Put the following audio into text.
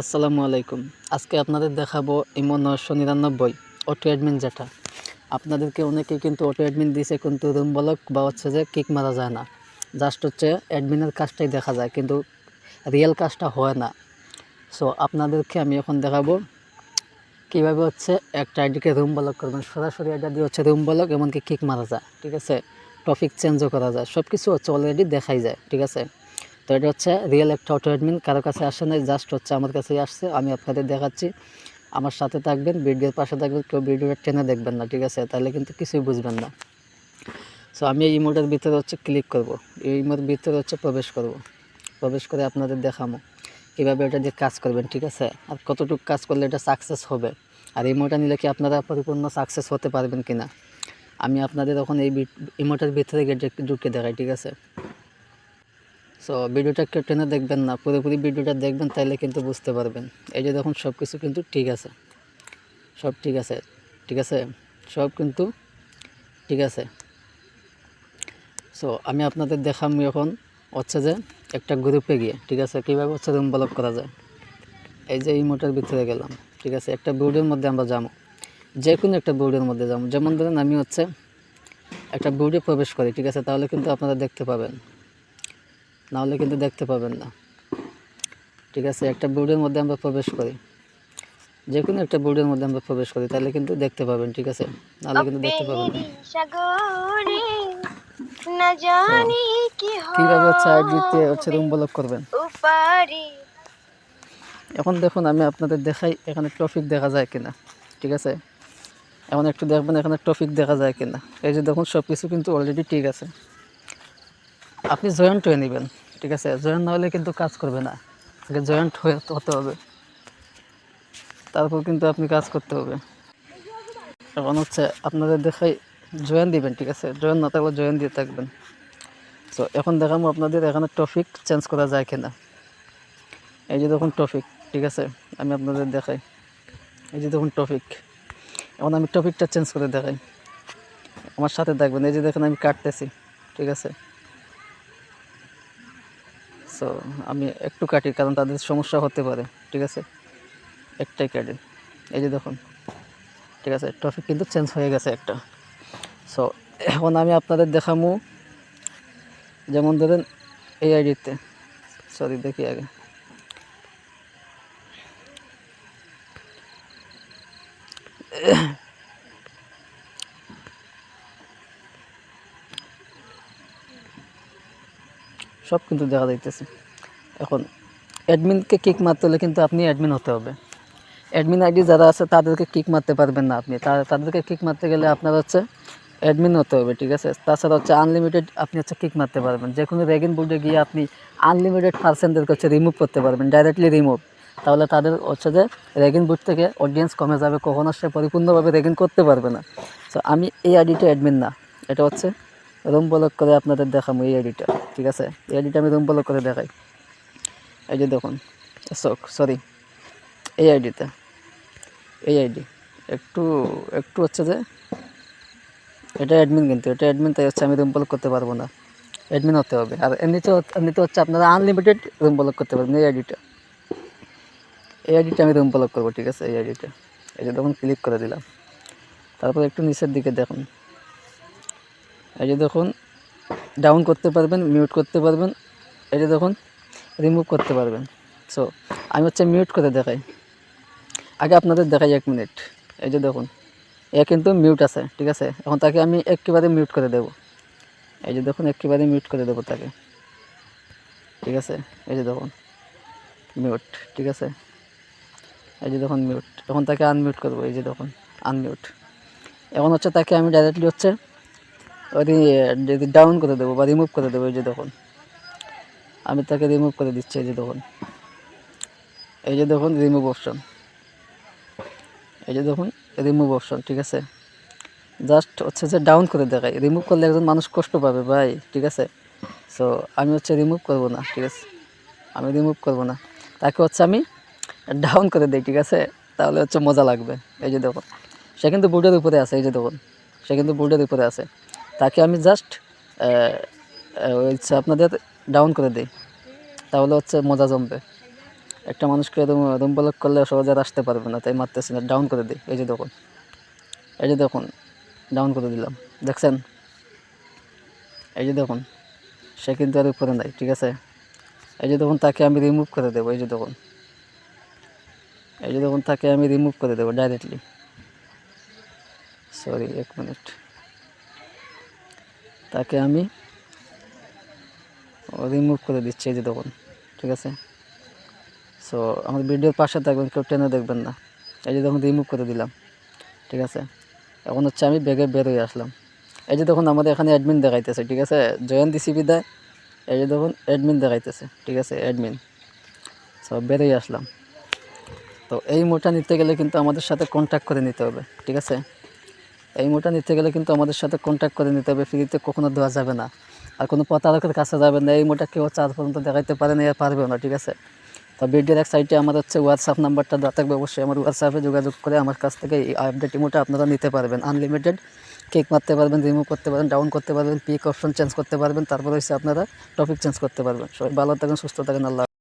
আসসালামু আলাইকুম। আজকে আপনাদের দেখাবো ইমো নশো নিরানব্বই অটো অ্যাডমিন যেটা আপনাদেরকে অনেকে কিন্তু অটো অ্যাডমিন দিয়েছে, কিন্তু রুম বলক বা হচ্ছে যে কিক মারা যায় না। জাস্ট হচ্ছে অ্যাডমিনের কাজটাই দেখা যায়, কিন্তু রিয়েল কাজটা হয় না। সো আপনাদেরকে আমি এখন দেখাবো কীভাবে হচ্ছে একটা আইডিকে রুম বলক করবেন। সরাসরি আইডা দিয়ে হচ্ছে রুম বলক, এমনকি কিক মারা যায়, ঠিক আছে? টপিক চেঞ্জও করা যায় সব কিছু হচ্ছে অলরেডি দেখাই যায়, ঠিক আছে? তো এটা হচ্ছে রিয়েল একটা অটো অ্যাডমিন কারও কাছে আসে নাই জাস্ট হচ্ছে আমার কাছেই আসছে, আমি আপনাদের দেখাচ্ছি। আমার সাথে থাকবেন ভিডিওর পাশে থাকবেন, কেউ ভিডিওটা টেনে দেখবেন না, ঠিক আছে? তাহলে কিন্তু কিছুই বুঝবেন না। সো আমি এই ইমোটের ভিতরে হচ্ছে ক্লিক করব। এই ইমোর ভিতরে হচ্ছে প্রবেশ করব। প্রবেশ করে আপনাদের দেখাবো কীভাবে এটা দিয়ে কাজ করবেন, ঠিক আছে? আর কতটুকু কাজ করলে এটা সাকসেস হবে? আর ইমোটা নিলে কি আপনারা পরিপূর্ণ সাকসেস হতে পারবেন কি না আমি আপনাদের এখন এই ইমোটার ভিতরে গেটে ঢুকে দেখাই, ঠিক আছে? সো ভিডিওটা কেউ টেনে দেখবেন না, পুরোপুরি ভিডিওটা দেখবেন, তাইলে কিন্তু বুঝতে পারবেন। এই যে দেখুন, সব কিছু কিন্তু ঠিক আছে। সব ঠিক আছে ঠিক আছে? সব কিন্তু ঠিক আছে। সো আমি আপনাদের দেখাম এখন হচ্ছে যে একটা গ্রুপে গিয়ে, ঠিক আছে? কীভাবে হচ্ছে রুম ব্লক করা যায়। এই যে এই মোটার ভিতরে গেলাম, ঠিক আছে? একটা বোর্ডের মধ্যে আমরা যাব। যে কোনো একটা বোর্ডের মধ্যে যাব। যেমন ধরেন আমি হচ্ছে একটা বোর্ডে প্রবেশ করি, ঠিক আছে? তাহলে কিন্তু আপনারা দেখতে পাবেন। নাহলে কিন্তু দেখতে পাবেন না। ঠিক আছে একটা বোর্ডের মধ্যে আমরা প্রবেশ করি। যে কোনো একটা বোর্ডের মধ্যে আমরা প্রবেশ করি তাহলে কিন্তু দেখতে পাবেন ঠিক আছে? নাহলে কিন্তু দেখতে পাবেন না। কীভাবে হচ্ছে আইডিতে হচ্ছে রুম ব্লক করবেন? এখন দেখুন আমি আপনাদের দেখাই এখানে ট্রফিক দেখা যায় কিনা ঠিক আছে? এখন একটু দেখবেন এখানে ট্রফিক দেখা যায় কিনা। এই যে দেখুন সব কিছু কিন্তু অলরেডি ঠিক আছে। আপনি জয়েন্ট হয়ে নেবেন, ঠিক আছে? জয়েন্ট না হলে কিন্তু কাজ করবে না। আগে জয়েন্ট হয়ে হতে হবে। তারপর কিন্তু আপনি কাজ করতে হবে। এখন হচ্ছে আপনাদের দেখাই জয়েন দিবেন, ঠিক আছে? জয়েন না থাকলে জয়েন দিয়ে থাকবেন। তো এখন দেখাবো আপনাদের এখানে টপিক চেঞ্জ করা যায় কিনা। এই যে দেখুন টপিক ঠিক আছে? আমি আপনাদের দেখাই। এই যে দেখুন টপিক এখন আমি টপিকটা চেঞ্জ করে দেখাই। আমার সাথে থাকবেন। এই যে দেখেন আমি কাটতেছি, ঠিক আছে? সো আমি একটু কাটি, কারণ তাদের সমস্যা হতে পারে, ঠিক আছে? একটাই কাটি। এই যে দেখুন, ঠিক আছে? টপিক কিন্তু চেঞ্জ হয়ে গেছে একটা। সো এখন আমি আপনাদের দেখামু, যেমন ধরেন এই আইডিতে সরি দেখি আগে। সব কিন্তু দেখা যাইতেছে। এখন অ্যাডমিনকে কিক মারতে হলে কিন্তু আপনি অ্যাডমিন হতে হবে। অ্যাডমিন আইডি যারা আছে, তাদেরকে কিক মারতে পারবেন না আপনি। তাদেরকে কিক মারতে গেলে আপনার হচ্ছে অ্যাডমিন হতে হবে, ঠিক আছে? তাছাড়া হচ্ছে আনলিমিটেড আপনি হচ্ছে কিক মারতে পারবেন। যে কোনো রেগিন বোর্ডে গিয়ে আপনি আনলিমিটেড পার্সেন্টদেরকে হচ্ছে রিমুভ করতে পারবেন ডাইরেক্টলি রিমুভ তাহলে তাদের হচ্ছে যে রেগিন বুট থেকে অডিয়েন্স কমে যাবে, কখনো সে পরিপূর্ণভাবে রেগিন করতে পারবে না। সো আমি এই আইডিটা অ্যাডমিন না। এটা হচ্ছে রুম ব্লক করে আপনাদের দেখাবো এই আইডিটা ঠিক আছে? এই আইডিটা আমি রুম ব্লক করে দেখাই। এই যে দেখুন সরি এই আইডিতে এই আইডি একটু একটু হচ্ছে যে, এটা অ্যাডমিন কিন্তু, এটা অ্যাডমিন তাই হচ্ছে আমি রুম ব্লক করতে পারব না। অ্যাডমিন হতে হবে। আর এমনিতে এমনিতে হচ্ছে আপনারা আনলিমিটেড রুম ব্লক করতে পারবেন এই আইডিটা এই আইডিটা আমি রুম ব্লক করব, ঠিক আছে? এই আইডিটা এই যে দেখুন ক্লিক করে দিলাম। তারপর একটু নিচের দিকে দেখুন। এই যে দেখুন ডাউন করতে পারবেন মিউট করতে পারবেন। এই যে দেখুন রিমুভ করতে পারবেন। সো আমি হচ্ছে মিউট করে দেখাই। আগে আপনাদের দেখাই এক মিনিট এই যে দেখুন, এ কিন্তু মিউট আছে, ঠিক আছে? এখন তাকে আমি একেবারে মিউট করে দেব। এই যে দেখুন, একেবারে মিউট করে দেবো তাকে। ঠিক আছে? এই যে দেখুন মিউট ঠিক আছে? এই যে দেখুন মিউট এখন তাকে আনমিউট করব, এই যে দেখুন আনমিউট এখন হচ্ছে তাকে আমি ডাইরেক্টলি হচ্ছে ডাউন করে দেবো বা রিমুভ করে দেবো, এই যে দেখুন। আমি তাকে রিমুভ করে দিচ্ছি, এই যে দেখুন। এই যে দেখুন রিমুভ অপশন এই যে দেখুন রিমুভ অপশন ঠিক আছে? জাস্ট হচ্ছে যে ডাউন করে দেখাই। রিমুভ করলে একজন মানুষ কষ্ট পাবে, ভাই, ঠিক আছে? সো আমি হচ্ছে রিমুভ করব না, ঠিক আছে? আমি রিমুভ করব না। তাকে হচ্ছে আমি ডাউন করে দিই, ঠিক আছে? তাহলে হচ্ছে মজা লাগবে। এই যে দেখুন, সে কিন্তু বোর্ডের উপরে আছে, এই যে দেখুন। সে কিন্তু বোর্ডের উপরে আছে। তাকে আমি জাস্ট হচ্ছে আপনাদের ডাউন করে দিই। তাহলে হচ্ছে মজা জমবে। একটা মানুষকে রুম ব্লক করলে সহজে আর আসতে পারবে না, তাই মারতেছি না ডাউন করে দিই। এই যে দেখুন, এই যে দেখুন ডাউন করে দিলাম। দেখছেন? এই যে দেখুন, সে কিন্তু আর উপরে নাই, ঠিক আছে? এই যে দেখুন, তাকে আমি রিমুভ করে দেবো, এই যে দেখুন। এই যে দেখুন, তাকে আমি রিমুভ করে দেবো ডাইরেক্টলি সরি এক মিনিট তাকে আমি রিমুভ করে দিচ্ছি এই যে দেখুন, ঠিক আছে? সো আমার ভিডিওর পাশে থাকবেন, কেউ টেনে দেখবেন না। এই যে দেখুন রিমুভ করে দিলাম, ঠিক আছে? এখন হচ্ছে আমি ব্যাগে বের হয়ে আসলাম। এই যে দেখুন, আমাদের এখানে অ্যাডমিন দেখাইতেছে, ঠিক আছে? জয়ন্তী বিদায় এই যে দেখুন অ্যাডমিন দেখাইতেছে, ঠিক আছে? অ্যাডমিন সো বের হয়ে আসলাম। তো এই মোটা নিতে গেলে কিন্তু আমাদের সাথে কন্ট্যাক্ট করে নিতে হবে, ঠিক আছে? এই মোটা নিতে গেলে কিন্তু আমাদের সাথে কন্ট্যাক্ট করে নিতে হবে। ফ্রিতে কখনো দেওয়া যাবে না। আর কোনো প্রতারকের কাছে যাবে না। এই মোটা কেউ চার পর্যন্ত দেখাইতে পারে না পারবেও না, ঠিক আছে? তো ভিডিওর এক সাইডে আমার হচ্ছে হোয়াটসঅ্যাপ নাম্বারটা দেওয়া থাকবে। অবশ্যই আমার হোয়াটসঅ্যাপে যোগাযোগ করে আমার কাছ থেকে এই আপডেট ইমোটা আপনারা নিতে পারবেন। আনলিমিটেড কেক মারতে পারবেন রিমুভ করতে পারবেন ডাউন করতে পারবেন পিক অপশন চেঞ্জ করতে পারবেন। তারপর হচ্ছে আপনারা টপিক চেঞ্জ করতে পারবেন। সবাই ভালো থাকেন, সুস্থ থাকেন, আল্লাহ